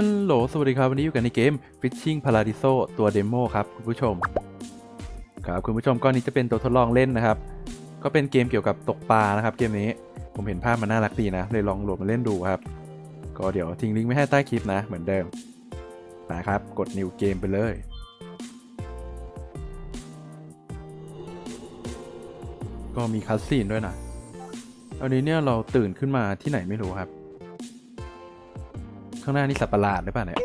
ฮัลโหล สวัสดีครับ วันนี้อยู่กันในเกม Fishing Paradiso ตัวเดโมครับ คุณผู้ชม ครับคุณผู้ชมก็นี้จะเป็นตัวทดลองเล่นนะครับ ก็เป็นเกมเกี่ยวกับตกปลานะครับ เกมนี้ผมเห็นภาพมันน่ารักดีนะ เลยลองโหลดมาเล่นดูครับ ก็เดี๋ยวทิ้งลิงก์ไว้ให้ใต้คลิปนะ เหมือนเดิมนะครับ กด New Game ไปเลย ก็มีคัสซีนด้วยนะอันนี้เนี่ยเราตื่นขึ้นมาที่ไหนไม่รู้ครับ ข้างหน้านี่สัตว์ประหลาดหรือเปล่าเนี่ย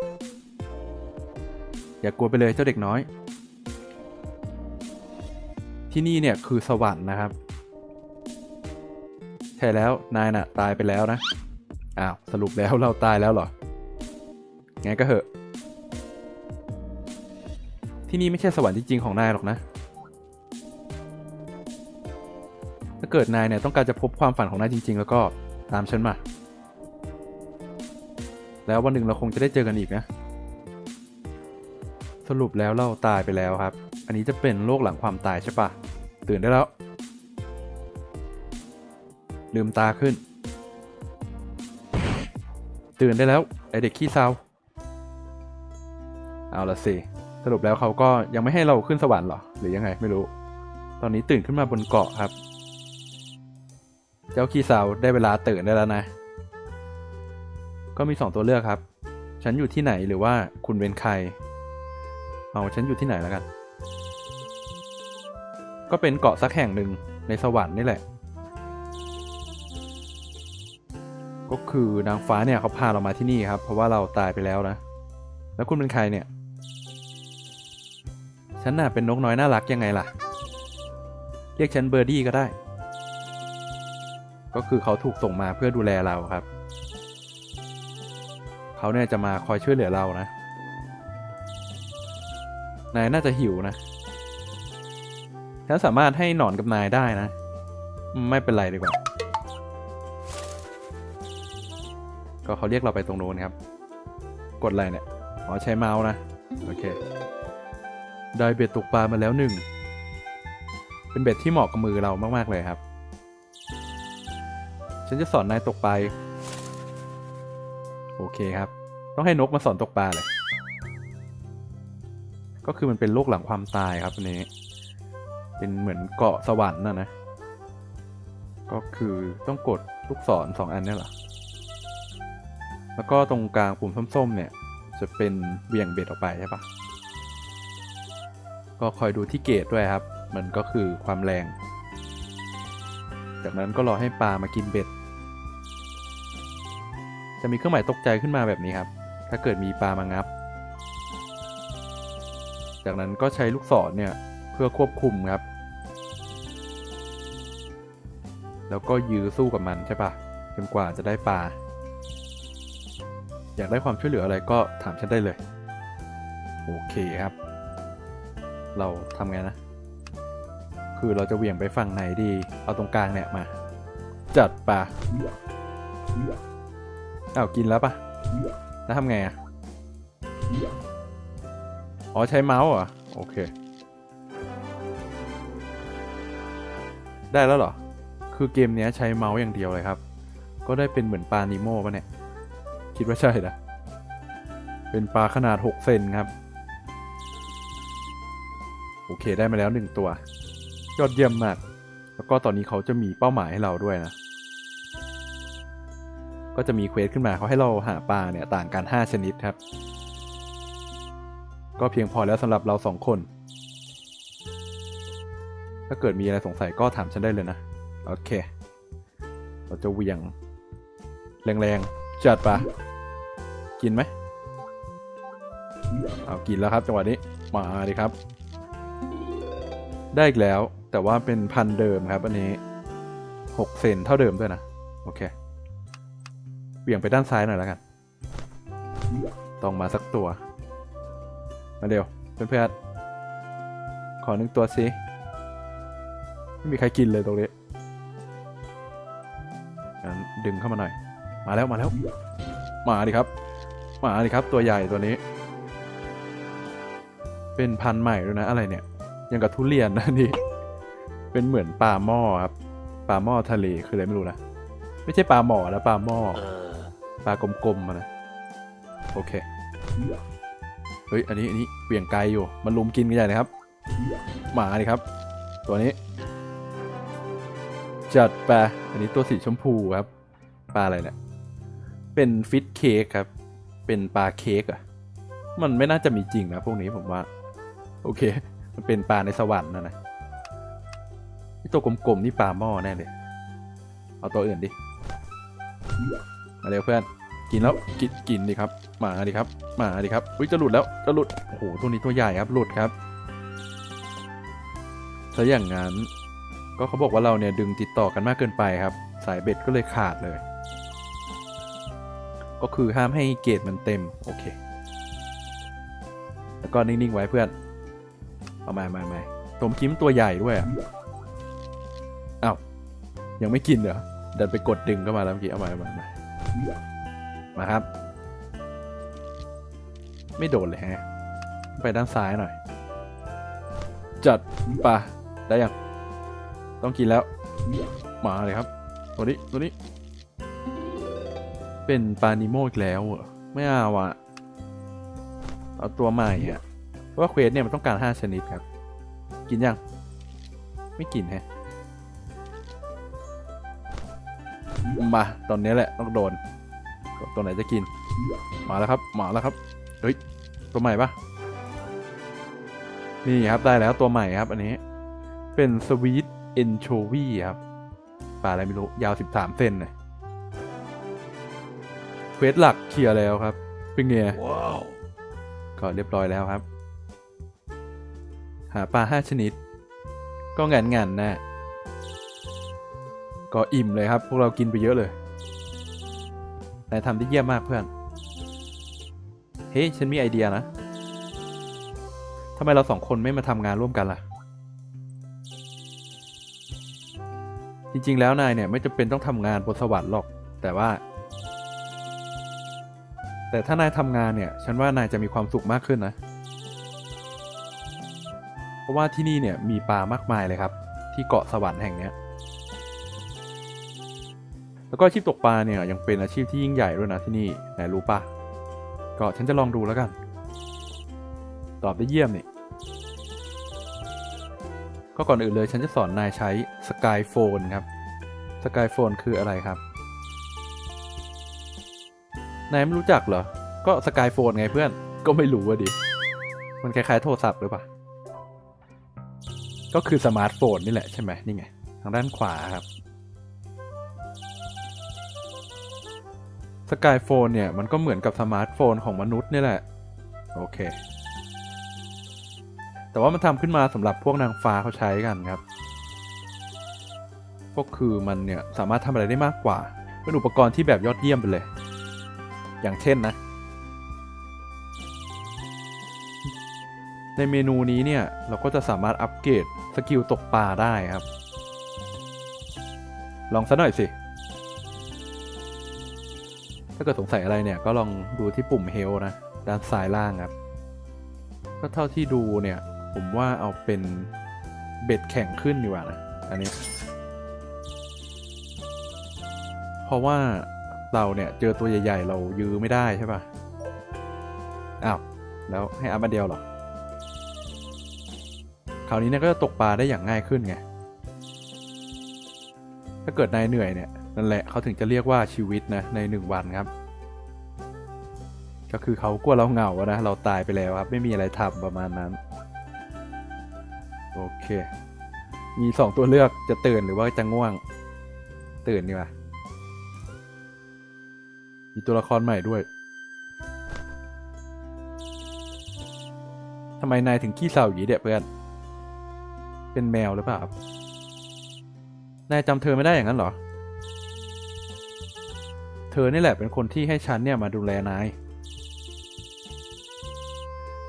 อย่ากลัวไปเลยเจ้าเด็กน้อย ที่นี่เนี่ยคือสวรรค์นะครับ ใช่แล้วนายน่ะ ตายไปแล้วนะ อ้าวสรุปแล้วเราตายแล้วเหรอ ไงก็เหอะ ที่นี่ไม่ใช่สวรรค์จริงๆของนายหรอกนะ ถ้าเกิดนายเนี่ยต้องการจะพบความฝันของนายจริง ๆ แล้วก็ตามฉันมา แล้ววันหนึ่งเราคงจะได้เจอกันอีกนะ สรุปแล้วเราตายไปแล้วครับ อันนี้จะเป็นโลกหลังความตายใช่ปะตื่นได้แล้ว ลืมตาขึ้น ตื่นได้แล้ว ไอเด็กขี้เศร้าเอาละสิ สรุปแล้วเขาก็ยังไม่ให้เราขึ้นสวรรค์หรอ หรือยังไงไม่รู้ ตอนนี้ตื่นขึ้นมาบนเกาะครับ เจ้าขี้เศร้าได้เวลาตื่นได้แล้วนะ ก็มีสองตัวเลือกครับ ฉันอยู่ที่ไหนหรือว่าคุณเป็นใคร เอาฉันอยู่ที่ไหนแล้วกัน ก็เป็นเกาะสักแห่งหนึ่งในสวรรค์นี่แหละ ก็คือนางฟ้าเนี่ยเขาพาเรามาที่นี่ครับ เพราะว่าเราตายไปแล้วนะ แล้วคุณเป็นใครเนี่ย ฉันน่ะเป็นนกน้อยน่ารักยังไงล่ะ เรียกฉันเบอร์ดี้ก็ได้ ก็คือเขาถูกส่งมาเพื่อดูแลเราครับ เขาเนี่ยจะมาคอยช่วยเหลือเรานะ นายน่าจะหิวนะ ฉันสามารถให้หนอนกับนายได้นะ ไม่เป็นไรดีกว่า ก็เขาเรียกเราไปตรงโน้นครับ กดอะไรเนี่ย อ๋อใช้เมาส์นะ โอเค ได้เบ็ดตกปลามาแล้วหนึ่ง เป็นเบ็ดที่เหมาะกับมือเรามาก ๆ เลยครับ ฉันจะสอนนายตกปลาโอเคครับ ต้องให้นกมาสอนตกปลาเลย ก็คือมันเป็นโลกหลังความตายครับอันนี้ เป็นเหมือนเกาะสวรรค์นะนะ ก็คือต้องกดลูกศรสองอันนี่ยเหรอแล้วก็ตรงกลางปุ่มส้มๆเนี่ย จะเป็นเบี่ยงเบ็ดออกไปใช่ปะก็คอยดูที่เกตด้วยครับ มันก็คือความแรง จากนั้นก็รอให้ปลามากินเบ็ด จะมีเครื่องหมายตกใจขึ้นมาแบบนี้ครับ ถ้าเกิดมีปลามางับ จากนั้นก็ใช้ลูกศรเนี่ยเพื่อควบคุมครับ แล้วก็ยื้อสู้กับมันใช่ปะจนกว่าจะได้ปลา อยากได้ความช่วยเหลืออะไรก็ถามฉันได้เลย โอเคครับ เราทำไงนะ คือเราจะเหวี่ยงไปฝั่งไหนดี เอาตรงกลางเนี่ยมา จัดปลาอ้าวกินแล้วปะ แล้วทำไงอะ อ๋อใช้เมาส์เหรอ โอเค ได้แล้วเหรอ คือเกมนี้ใช้เมาส์อย่างเดียวเลยครับ ก็ได้เป็นเหมือนปลานิโม่ปะเนี่ย คิดว่าใช่นะเป็นปลาขนาด 6 เซนครับ โอเคได้มาแล้วหนึ่งตัว ยอดเยี่ยมมาก แล้วก็ตอนนี้เขาจะมีเป้าหมายให้เราด้วยนะ ก็จะมีเควสขึ้นมาเขาให้เราหาปลาเนี่ยต่างกัน 5 ชนิดครับ ก็เพียงพอแล้วสำหรับเราสองคน ถ้าเกิดมีอะไรสงสัยก็ถามฉันได้เลยนะ โอเค เราจะเวียง แรงๆ จัดปะกินไหมเอากินแล้วครับจังหวะนี้ มาดิครับ ได้อีกแล้วแต่ว่าเป็นพันเดิมครับอันนี้หกเซนเท่าเดิมด้วยนะ โอเค เหวี่ยงไปด้านซ้ายหน่อยแล้วกัน ต้องมาสักตัว มาเร็วเพื่อนๆขอหนึ่งตัวสิไม่มีใครกินเลยตรงนี้งั้นดึงเข้ามาหน่อย มาแล้วมาแล้ว มาดิครับ มาดิครับตัวใหญ่ตัวนี้ เป็นพันธุ์ใหม่ด้วยนะอะไรเนี่ย ยังกับทุเรียนนะนี่ เป็นเหมือนปลาหม้อครับ ปลาหม้อทะเลคืออะไรไม่รู้นะ ไม่ใช่ปลาหมอแล้วปลาหม้อ ปลากลมๆอะนะโอเค เฮ้ย อันนี้ อันนี้เบี่ยงไกลอยู่ มันลุมกินกันใหญ่เลยครับ หมาดิครับ ตัวนี้ จัดไปอันนี้ตัวสีชมพูครับ ปลาอะไรเนี่ย เป็นฟิตเค้กครับ เป็นปลาเค้กอะมันไม่น่าจะมีจริงนะพวกนี้ผมว่า โอเค มันเป็นปลาในสวรรค์นะนะไอ้ตัวกลมๆนี่ปลาหม้อแน่เลย เอาตัวอื่นดิ มาเร็วเพื่อน กินแล้ว กิน กินดิครับมาดิครับมาดิครับอุ้ยจะหลุดแล้ว จะหลุด โอ้โห ตัวนี้ตัวใหญ่ครับ หลุดครับถ้าอย่างนั้น ก็เขาบอกว่าเราเนี่ยดึงติดต่อกันมากเกินไปครับ สายเบ็ดก็เลยขาดเลย ก็คือห้ามให้เกรดมันเต็ม โอเค แล้วก็นิ่งๆไว้เพื่อน เอามามามาตัวคิมตัวใหญ่ด้วยอะอ้าวยังไม่กินเหรอดินไปกดดึงเข้ามาแล้วเมื่อกี้ เอามาเอามา มาครับ ไม่โดนเลยฮะ ไปด้านซ้ายหน่อย จัดปะได้ยัง ต้องกินแล้ว มาเลยครับ ตัวนี้ ตัวนี้ เป็นปลานิโมอีกแล้วเหรอ ไม่เอาอะ เอาตัวใหม่อะ เพราะว่าเควสเนี่ยมันต้องการ5ชนิดครับ กินยัง ไม่กินแฮะ มาตอนนี้แหละต้องโดน ตัวไหนจะกิน มาแล้วครับมาแล้วครับเฮ้ยตัวใหม่ปะนี่ครับได้แล้วตัวใหม่ครับ อันนี้ เป็นสวีทเอนโชวีครับปลาอะไรไม่รู้ ยาว13เซนเลยเควสหลักเคลียร์แล้วครับเป็นไงว้าวก็เรียบร้อยแล้วครับ หาปลาห้าชนิด ก็งานงานๆนะ ก็อิ่มเลยครับ พวกเรากินไปเยอะเลยนายทำได้เยี่ยมมากเพื่อน เฮ้ยฉันมีไอเดียนะทำไมเราสองคนไม่มาทำงานร่วมกันล่ะ จริงๆ แล้วนายเนี่ยไม่จำเป็นต้องทำงานบนสวรรค์หรอก แต่ว่า แต่ถ้านายทำงานเนี่ย ฉันว่านายจะมีความสุขมากขึ้นนะ เพราะว่าที่นี่เนี่ยมีปลามากมายเลยครับ ที่เกาะสวรรค์แห่งเนี้ย แล้วก็อาชีพตกปลาเนี่ยยังเป็นอาชีพที่ยิ่งใหญ่ด้วยนะที่นี่นายรู้ปะก็ฉันจะลองดูแล้วกัน ตอบได้เยี่ยมนี่ก็ก่อนอื่นเลยฉันจะสอนนายใช้สกายโฟนครับสกายโฟนคืออะไรครับ นายไม่รู้จักเหรอ ก็สกายโฟนไงเพื่อน ก็ไม่รู้อะดิ มันคล้ายๆโทรศัพท์หรือเปล่า ก็คือสมาร์ทโฟนนี่แหละใช่ไหมนี่ไง ทางด้านขวาครับ สกายโฟนเนี่ย มันก็เหมือนกับสมาร์ทโฟนของมนุษย์นี่แหละ โอเค แต่ว่ามันทำขึ้นมาสำหรับพวกนางฟ้าเขาใช้กันครับ ก็คือมันเนี่ย สามารถทำอะไรได้มากกว่า เป็นอุปกรณ์ที่แบบยอดเยี่ยมไปเลย อย่างเช่นนะ ในเมนูนี้เนี่ย เราก็จะสามารถอัปเกรดสกิลตกปลาได้ครับ ลองซะหน่อยสิ ถ้าเกิดสงสัยอะไรเนี่ยก็ลองดูที่ปุ่มเฮลนะ ด้านซ้ายล่างครับ ก็เท่าที่ดูเนี่ย ผมว่าเอาเป็นเบ็ดแข็งขึ้นดีกว่านะ อันนี้ เพราะว่าเราเนี่ย เจอตัวใหญ่ ๆ เรายื้อไม่ได้ใช่ปะอ้าว แล้วให้อัพมาเดียวเหรอ คราวนี้เนี่ยก็จะตกปลาได้อย่างง่ายขึ้นไง ถ้าเกิดนายเหนื่อยเนี่ย นั่นแหละเขาถึงจะเรียกว่าชีวิตนะในหนึ่งวันครับ ก็คือเขากลัวเราเหงานะเราตายไปแล้วครับ ไม่มีอะไรทำประมาณนั้น โอเค มีสองตัวเลือกจะตื่นหรือว่าจะง่วง ตื่นดีกว่ามีตัวละครใหม่ด้วยทำไมนายถึงขี้เศร้าอย่างนี้เด็กเพื่อน เป็นแมวหรือเปล่า นายจำเธอไม่ได้อย่างนั้นเหรอ เธอนี่แหละเป็นคนที่ให้ฉันเนี่ยมาดูแลนาย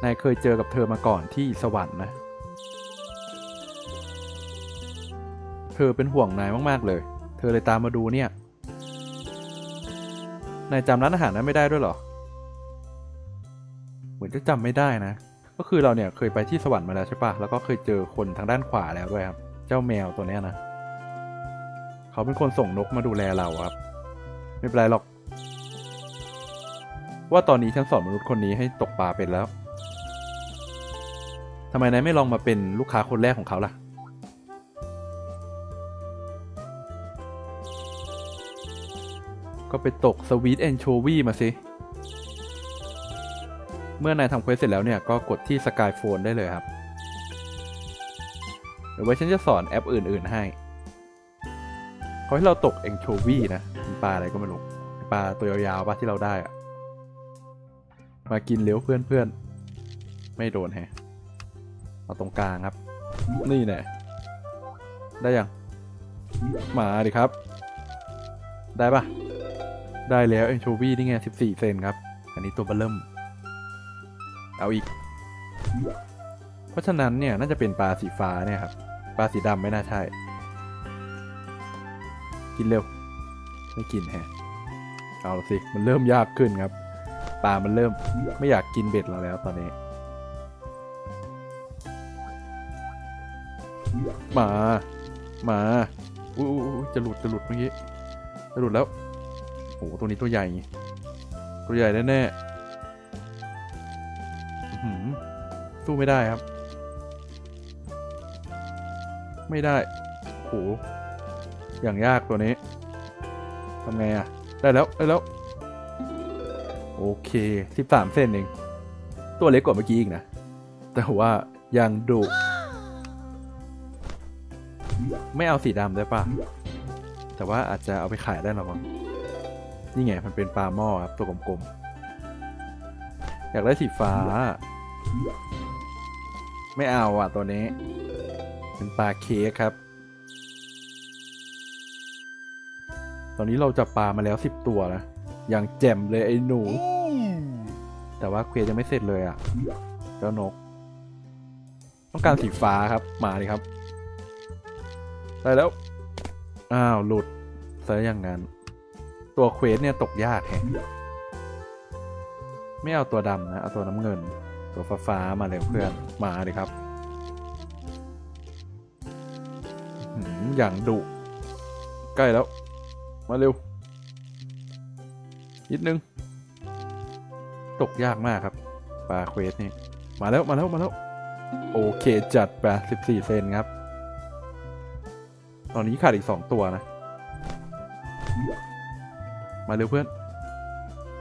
นายเคยเจอกับเธอมาก่อนที่สวรรค์นะ เธอเป็นห่วงนายมากๆเลย เธอเลยตามมาดูเนี่ย นายจำร้านอาหารนั้นไม่ได้ด้วยเหรอ เหมือนจะจำไม่ได้นะ ก็คือเราเนี่ยเคยไปที่สวรรค์มาแล้วใช่ปะแล้วก็เคยเจอคนทางด้านขวาแล้วด้วยครับ เจ้าแมวตัวเนี้ยนะ เขาเป็นคนส่งนกมาดูแลเราครับ ไม่เป็นไรหรอก ว่าตอนนี้ฉันสอนมนุษย์คนนี้ให้ตกปลาเป็นแล้วทำไมนายไม่ลองมาเป็นลูกค้าคนแรกของเขาล่ะ ก็ไปตกสวีทแอนโชวีมาสิ เมื่อนายทำเควสเสร็จแล้วเนี่ย ก็กดที่สกายโฟนได้เลยครับหรือว่าฉันจะสอนแอปอื่น ๆ ให้ เขาให้เราตกแองโชวีนะ ป็นปลาอะไรก็ไม่รู้ปลาตัวยาวๆปะที่เราได้อะมากินเลี้ยวเพื่อนๆ ไม่โดนแฮะเอาตรงกลางครับ นี่แน่ได้ยัง มาดิครับ ได้ปะได้แล้วเอ็นโชวีนี่ไง 14 เซนครับ อันนี้ตัวเบลเริ่ม เอาอีก เพราะฉะนั้นเนี่ย น่าจะเป็นปลาสีฟ้าเนี่ยครับ ปลาสีดำไม่น่าใช่ กินเร็ว ไม่กินแฮะ เอาสิ มันเริ่มยากขึ้นครับ ปลามันเริ่มไม่อยากกินเบ็ดเราแล้วตอนนี้ มา มาอู้จะหลุดจะหลุดเมื่อกี้ จะหลุดแล้ว โอ้โหตัวนี้ตัวใหญ่ ตัวใหญ่แน่ๆหือสู้ไม่ได้ครับ ไม่ได้โหอย่างยากตัวนี้ ทำไงอะได้แล้ว ได้แล้ว โอเค13เส้นเอง ตัวเล็กกว่าเมื่อกี้อีกนะ แต่ว่ายังดุไม่เอาสีดำได้ปะแต่ว่าอาจจะเอาไปขายได้หรอมั้งนี่ไง มันเป็นปลาหม้อครับ ตัวกลมๆ อยากได้สีฟ้า ไม่เอาอะตัวนี้ เป็นปลาเค้กครับ ตอนนี้เราจับปลามาแล้วสิบตัวนะ อย่างแจ่มเลยไอ้หนู แต่ว่าเควสยังไม่เสร็จเลยอะ เจ้านก ต้องการสีฟ้าครับ มาเลยครับ ได้แล้ว อ้าว หลุดซะอย่างนั้น ตัวเควสเนี่ยตกยากแฮะไม่เอาตัวดำนะ เอาตัวน้ำเงิน ตัวฟ้าฟ้าๆมาเลยเพื่อน มาเลยครับอื้อหืออย่างดุ ใกล้แล้ว มาเร็ว นิดนึง ตกยากมากครับปลาเควสนี่ มาแล้วมาแล้วมาแล้ว โอเคจัดไป14เซนครับ ตอนนี้ขาดอีก2ตัวนะ มาเร็วเพื่อน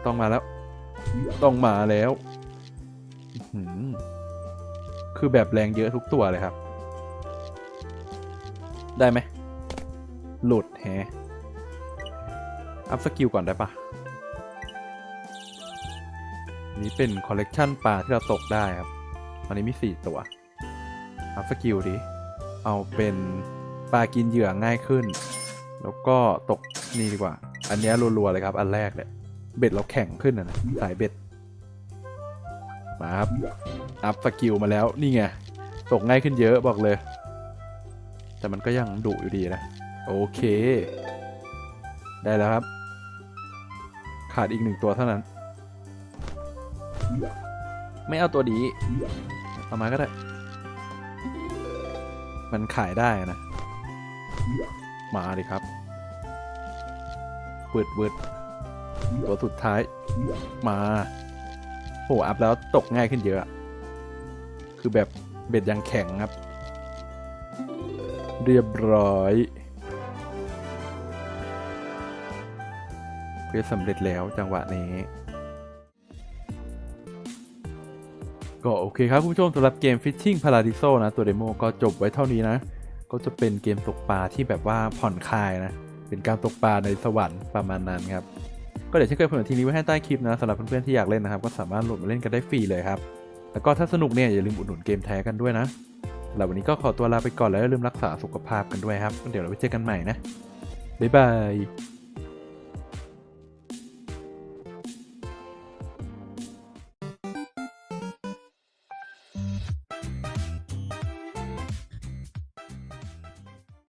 ต้องมาแล้ว ต้องมาแล้ว คือแบบแรงเยอะทุกตัวเลยครับ ได้ไหม หลุดแฮะ อัพสกิลก่อนได้ปะนี่เป็นคอลเลกชันปลาที่เราตกได้ครับ ตอนนี้มี 4 ตัว อัพสกิลดิ เอาเป็นปลากินเหยื่อง่ายขึ้น แล้วก็ตกนี่ดีกว่า อันนี้รัวๆเลยครับ อันแรกเลยเบ็ดเราแข็งขึ้นนะสายเบ็ด มาครับ อัพสกิลมาแล้ว นี่ไง ตกง่ายขึ้นเยอะบอกเลย แต่มันก็ยังดุอยู่ดีนะ โอเค ได้แล้วครับ ขาดอีกหนึ่งตัวเท่านั้น ไม่เอาตัวดีเอามาก็ได้ มันขายได้นะ มาดิครับเวิดเวิดตัวสุดท้าย มาโหอัพแล้วตกง่ายขึ้นเยอะ คือแบบเบ็ดยังแข็งครับ เรียบร้อย เพื่อสำเร็จแล้วจังหวะนี้ ก็โอเคครับคุณผู้ชมสำหรับเกม Fishing Paradiso นะ ตัวเดโมก็จบไว้เท่านี้นะ ก็จะเป็นเกมตกปลาที่แบบว่าผ่อนคลายนะ เป็นการตกปลาในสวรรค์ประมาณนั้นครับ ก็เดี๋ยวเช่นเคยผมทิ้งลิงก์ไว้ให้ใต้คลิปนะสำหรับเพื่อนๆที่อยากเล่นนะครับ ก็สามารถโหลดมาเล่นกันได้ฟรีเลยครับ แล้วก็ถ้าสนุกเนี่ยอย่าลืมอุดหนุนเกมแท้กันด้วยนะสำหรับวันนี้ก็ขอตัวลาไปก่อนแล้วอย่าลืมรักษาสุขภาพกันด้วยครับ เดี๋ยวเราไปเจอกันใหม่นะบ๊ายบาย